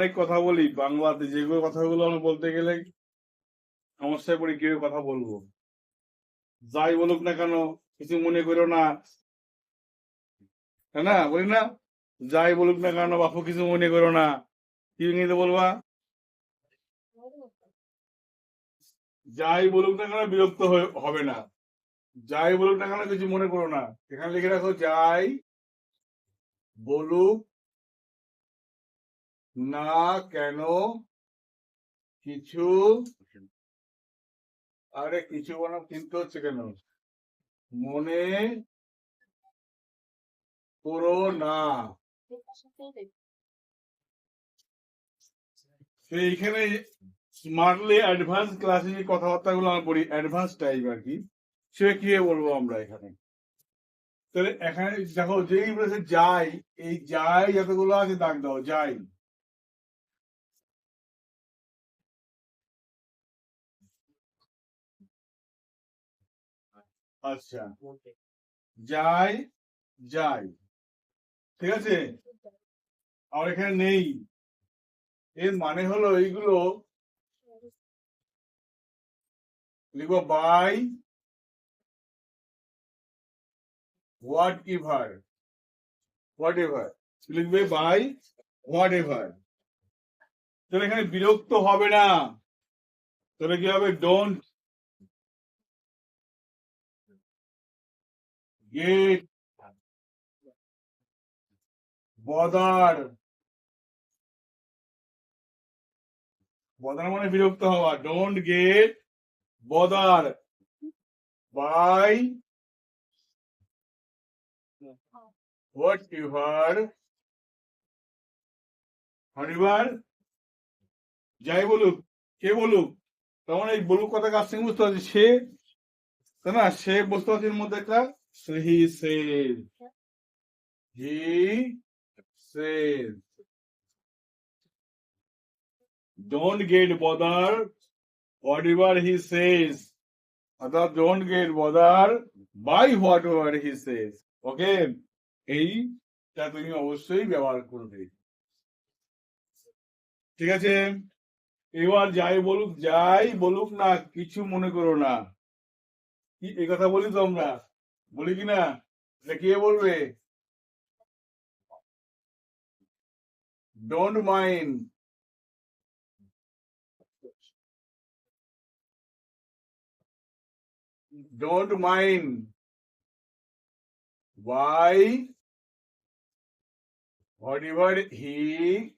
অনেক কথা বলি, বাংলাতে যেগুলো কথাগুলো আমি বলতে গেলে সমস্যায় পড়ি কেউ কথা বলব? যাই বলুক না কেন, কিছু মনে করো না। তাই না? বলি না? যাই বলুক না কেন, বাপু, কিছু মনে করো না। কি ইংরেজিতে বলবা? যাই বলুক না কেন, বিরক্ত হয়ে- হবে না। যাই বলুক না কেন, কিছু মনে করো না। এখানে লিখে রাখো, যাই বলুক না কেন? কিছু? আরে কিছু বানাম কিন্তু হচ্ছে কেন? মনে করো না। তো এইখানে স্মার্টলি অ্যাডভান্স ক্লাসে যে কথাবার্তাগুলো আমরা বলি অ্যাডভান্স টাইপ আর কি সে কি বলব আমরা এখানে? তাহলে এখানে দেখো যেই বলেছে যাই এই যাই যতগুলো আছে দাগ দাও যাই। আচ্ছা। যাই যাই। ঠিক আছে? আমার এখানে নেই। এর মানে হলো এইগুলো লিখব by whatever whatever লিখবে বাই হোয়াট এভার তাহলে এখানে বিরক্ত হবে না। তাহলে কি হবে? Don't get. বদার। বদার মানে বিরক্ত হওয়া। Don't get bother by whatever হরিবার। যাই বলুক, কে বলুক তখন এই বলুক কথা কাছ থেকে বুঝতে পারছি সে, তাই না? সে বুঝতে পারছি মধ্যে একটা হি সেজ হি সেজ don't get bothered, whatever he says অর্থাৎ don't get bothered by whatever he says ওকে এইটা তুমি অবশ্যই ব্যবহার করবে। ঠিক আছে? এবার যাই বলুক যাই বলুক না, কিছু মনে করো না। কি এই কথা বলি তো আমরা বলি কি না এটা কে বলবে don't mind don't mind why whatever he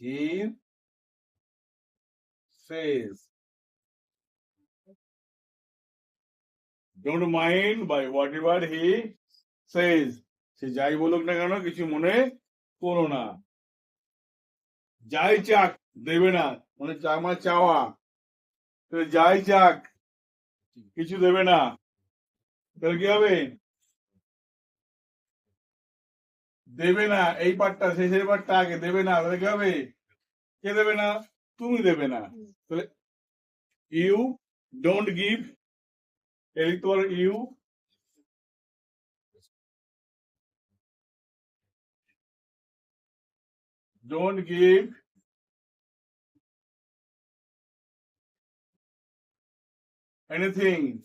he says, don't mind by whatever he says. সে যাই বলুক না কেন কিছু মনে করো না যাই চাক দেবে না মানে চাক মানে চাওয়া তো যাই চাক কিছু দেবে না তাহলে কি হবে দেবে না এই পার্টটা শেষের পার্টটা আগে দেবে না তাহলে কি হবে কে দেবে না তুমি দেবে না তাহলে ইউ ডোন্ট গিভ এই তোর you don't give anything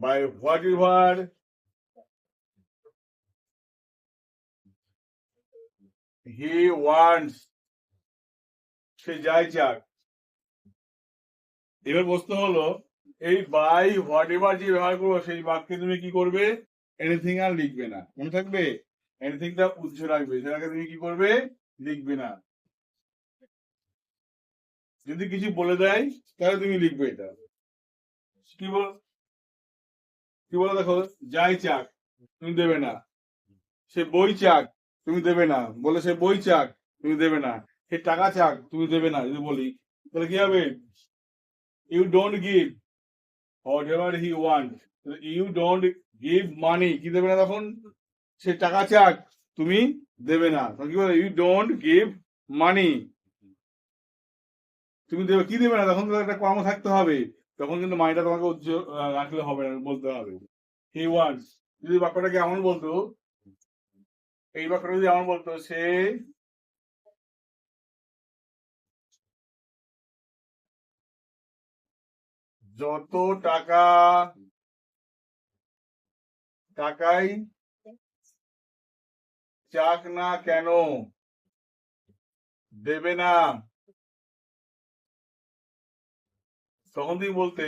by whatever he wants, সে যাই চাক এবার প্রশ্ন হলো, এই বাই হোয়াট এভার যে ব্যবহার করব, সেই বাক্যে তুমি কি করবে? এনিথিং আর লিখবে না। মনে থাকবে? এনিথিংটা উচ্চ রাখবে। সেটাকে তুমি কি করবে? লিখবে না। যদি কিছু বলে দেয়, তাহলে তুমি লিখবে এটা। কি বল, কি বলে দেখো, যাই চাক, তুমি দেবে না। সে বই চাক তুমি দেবে না। বলে সে বই চাক, তুমি দেবে না। সে টাকা চাক, তুমি দেবে না, যদি বলি। তাহলে কি হবে? You don't give whatever he want you don't give money কি দেবে না তখন? সে টাকা চাক, তুমি দেবে না। তখন কি বলে? ইউ ডোন্ট গিভ মানি তুমি দেবে, কি দেবে না? তখন একটা কর্ম থাকতে হবে। তখন কিন্তু মাইটা তোমাকে রাখলে হবে না, বলতে হবে। হি ওয়ান্টস যদি বাক্যটাকে এমন বলতো এই বাক্যটা যদি আমার বলতো সে যত টাকা টাকাই চাক না কেন দেবে না। তখন বলতে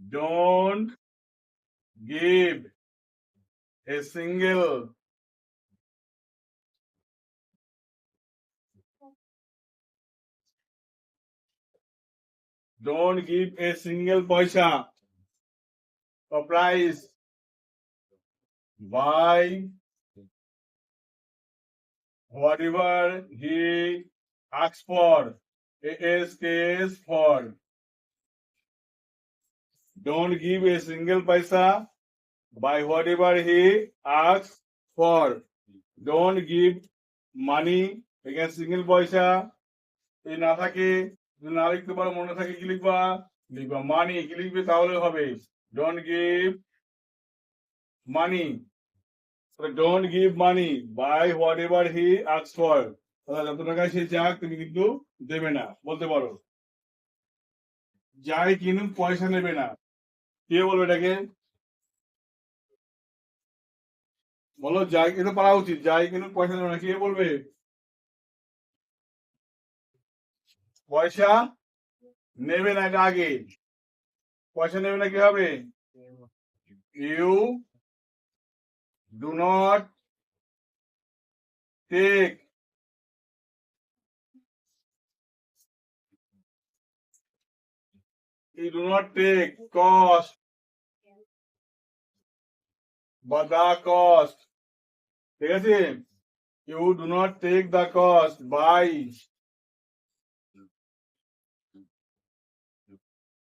don't give a single. Don't give a single paisa. A price. Why? whatever he asks for AS for. Don't give a single paisa. Buy whatever he asks for, don't give money against single পয়সা। এই না থাকে না লিখতে পারো মনে থাকে কি লিখবা? লিখবা মানি কি লিখবে তাহলে হবে। Don't give money don't give money by whatever he asks for যত টাকা সে চাক তুমি কিন্তু দেবে না, বলতে পারো। যাই কিনুক, পয়সা নেবে না। কে বলবে এটাকে? বলো, যাই কিন্তু পারা উচিত। যাই কিনুক, পয়সা নেবে না, কে বলবে? পয়সা নেবে না, এটা আগে। পয়সা নেবে না কি হবে you do not take you do not take cost বা দা কস্ট। ঠিক আছে? You do not take the cost by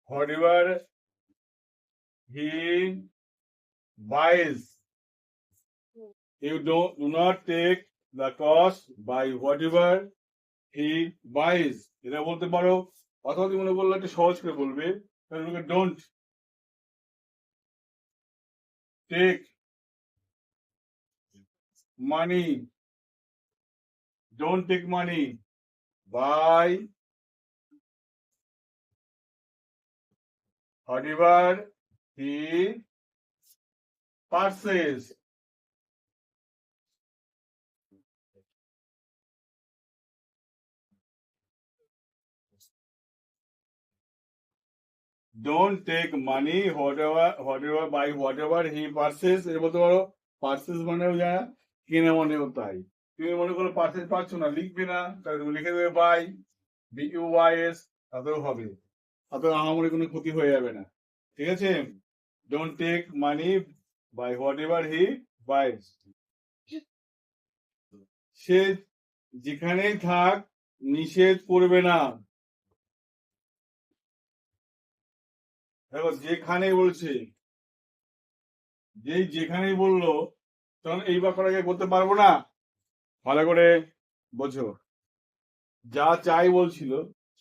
whatever he buys you do not take the cost by whatever he buys এটা বলতে পারো? অথবা তুমি মনে বললে একটা সহজ করে বলবে। Don't take money don't take money by whatever he purchases. Don't take money whatever whatever by whatever he purchases এর বলতে পারো পার্সেস মানেও যা কিনে মনেও তাই তুমি মনে করো পার্সেস পাচ্ছ না, লিখবে না, তাহলে তুমি লিখে দেবে by B U Y S তাতেও হবে। তাতে আহামরি কোনো ক্ষতি হয়ে যাবে না। ঠিক আছে? Don't take money by whatever he buys সে যেখানেই থাক, নিষেধ করবে না। দেখো, যেখানেই বলছে, যেই যেখানেই বলল তখন এই ব্যাপারটাকে করতে পারব না। ভালো করে বোঝো। যা চাই বলছিল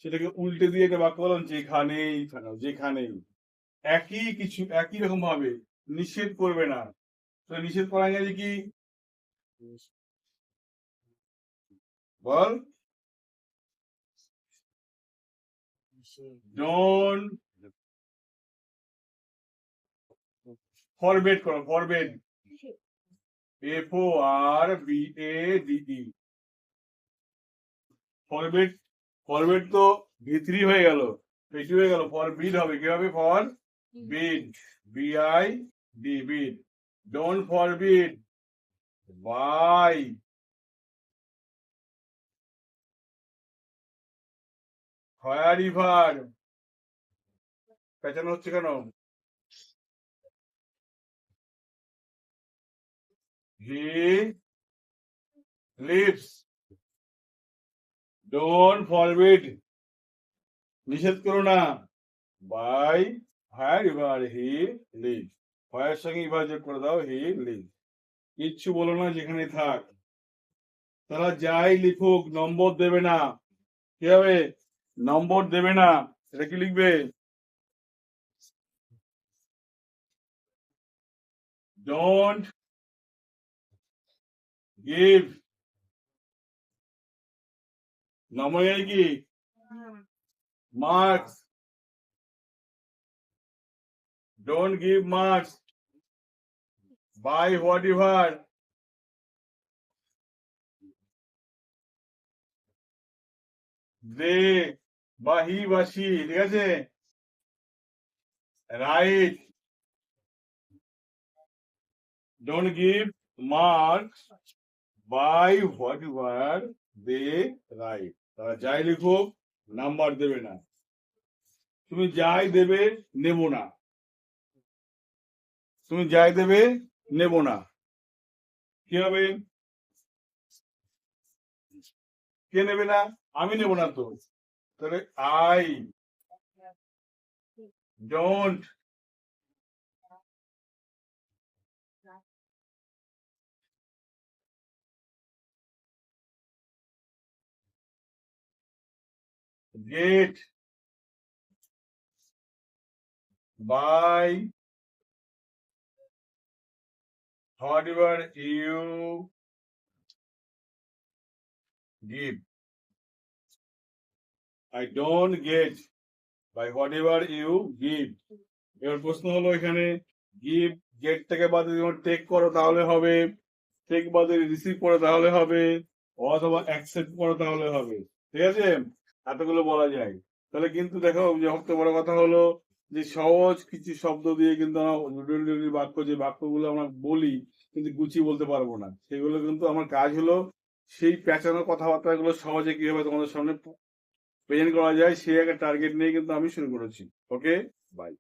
সেটাকে উল্টে দিয়ে একটা বাক্য বললাম যেখানেই থাকো যেখানেই। একই কিছু একই রকম ভাবে নিষেধ করবে না। নিষেধ করা যায় কি? বল। ডোন্ট ফরবেট করো forbid F O R B A D forbid forbid তো ভিতরি হয়ে গেল। বেশি হয়ে গেল ফর বিড হবে কি হবে for bid B I D bid don't forbid by fire river পেঁচানো হচ্ছে কেন? হি লিভস ডোন্ট ফরবিড নিষেধ করো না। বাই হায়ার এবার হি লিভ হয়ের সঙ্গে এবার যোগ করে দাও হি লিভ কিচ্ছু বলো না যেখানে থাক। তারা যাই লিখুক, নম্বর দেবে না। কি হবে? নম্বর দেবে না। এটা কি লিখবে? ডোন্ট গিভ নম্বর কি marks don't give marks buy whatever they বা হি বা she ঠিক আছে right don't give marks by whatever they write. তারা যাই লিখুক নাম্বার দেবে না। তুমি যাই দেবে নেব না। তুমি যাই দেবে নেব না। কি হবে? কে নেবে না? আমি নেব না তো। তাহলে I don't get by whatever you give. I don't get by whatever you give. এবার প্রশ্ন হলো এখানে গিভ গেট থেকে বাদে যখন টেক করো তাহলে হবে টেক বাদে রিসিভ করো তাহলে হবে, অথবা অ্যাকসেপ্ট করো তাহলে হবে ঠিক আছে এতগুলো বলা যায়। তাহলে কিন্তু দেখো সবচেয়ে বড় কথা হলো যে সহজ কিছু শব্দ দিয়ে কিন্তু আমরা বাক্য, যে বাক্যগুলো আমরা বলি, কিন্তু গুছিয়ে বলতে পারব না। সেগুলো কিন্তু আমার কাজ হলো সেই প্যাঁচানো কথাবার্তাগুলো সহজে কীভাবে তোমাদের সামনে প্রেজেন্ট করা যায়, সেই একটা টার্গেট নিয়ে কিন্তু আমি শুরু করেছি। Okay bye